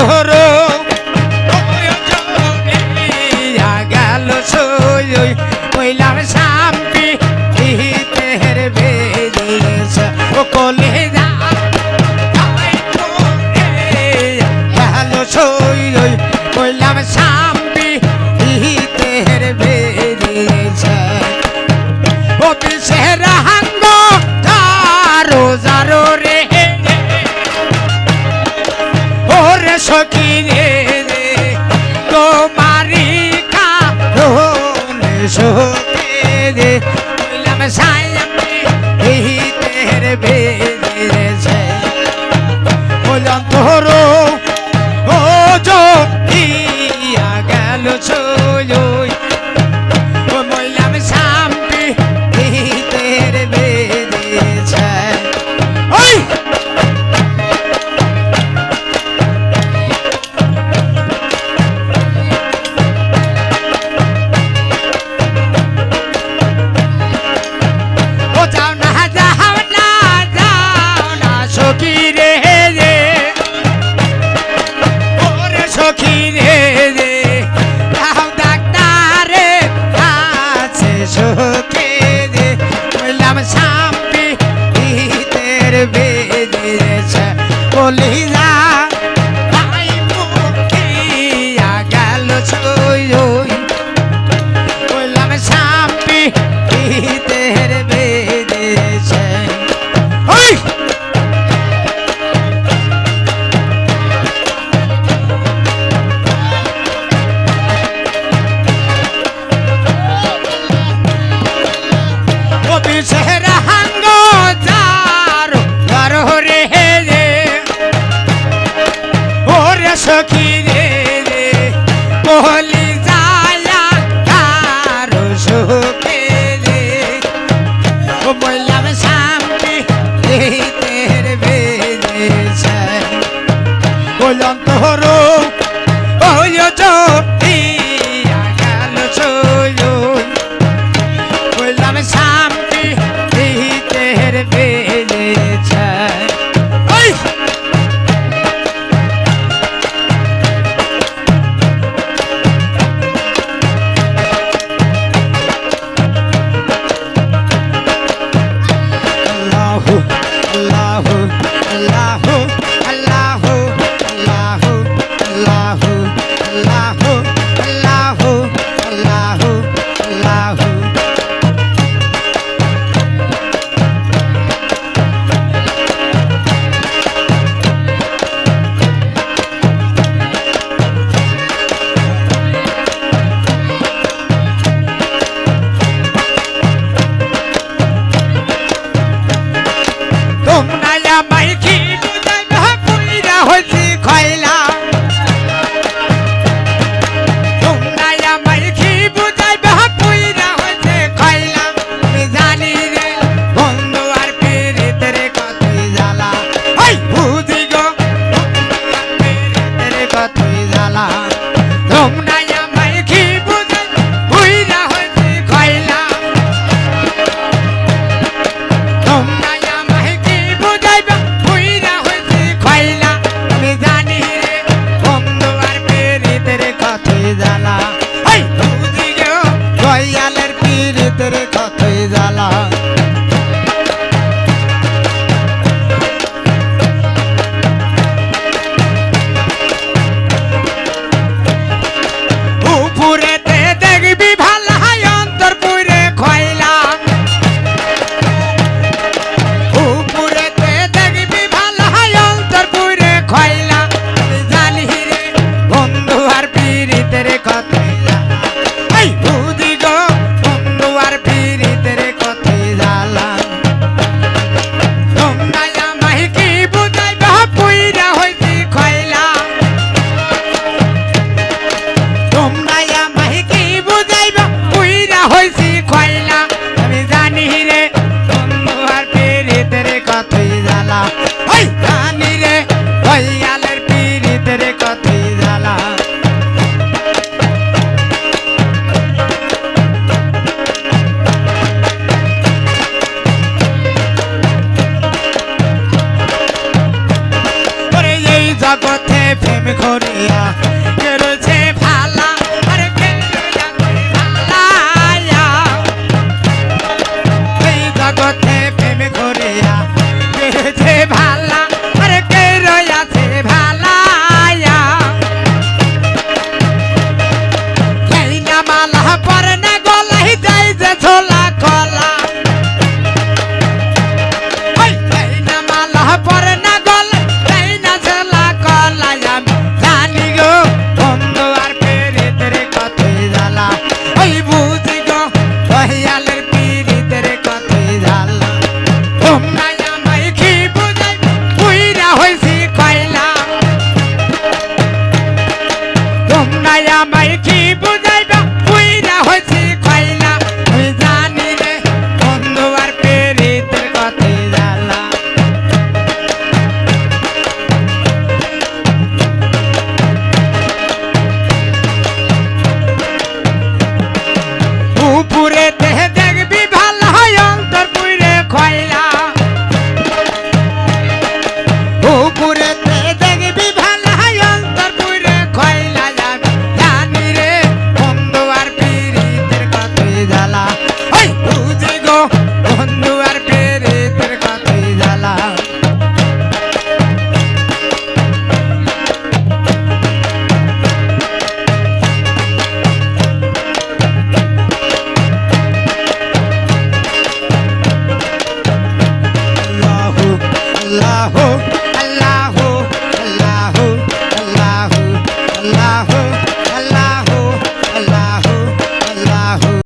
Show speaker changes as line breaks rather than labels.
Toro. সখী রে রে তোমারি কারণ সখী রে। বললাম সায়ামে এই তের বেজেছে বললাম তোর Olhando horror, olha o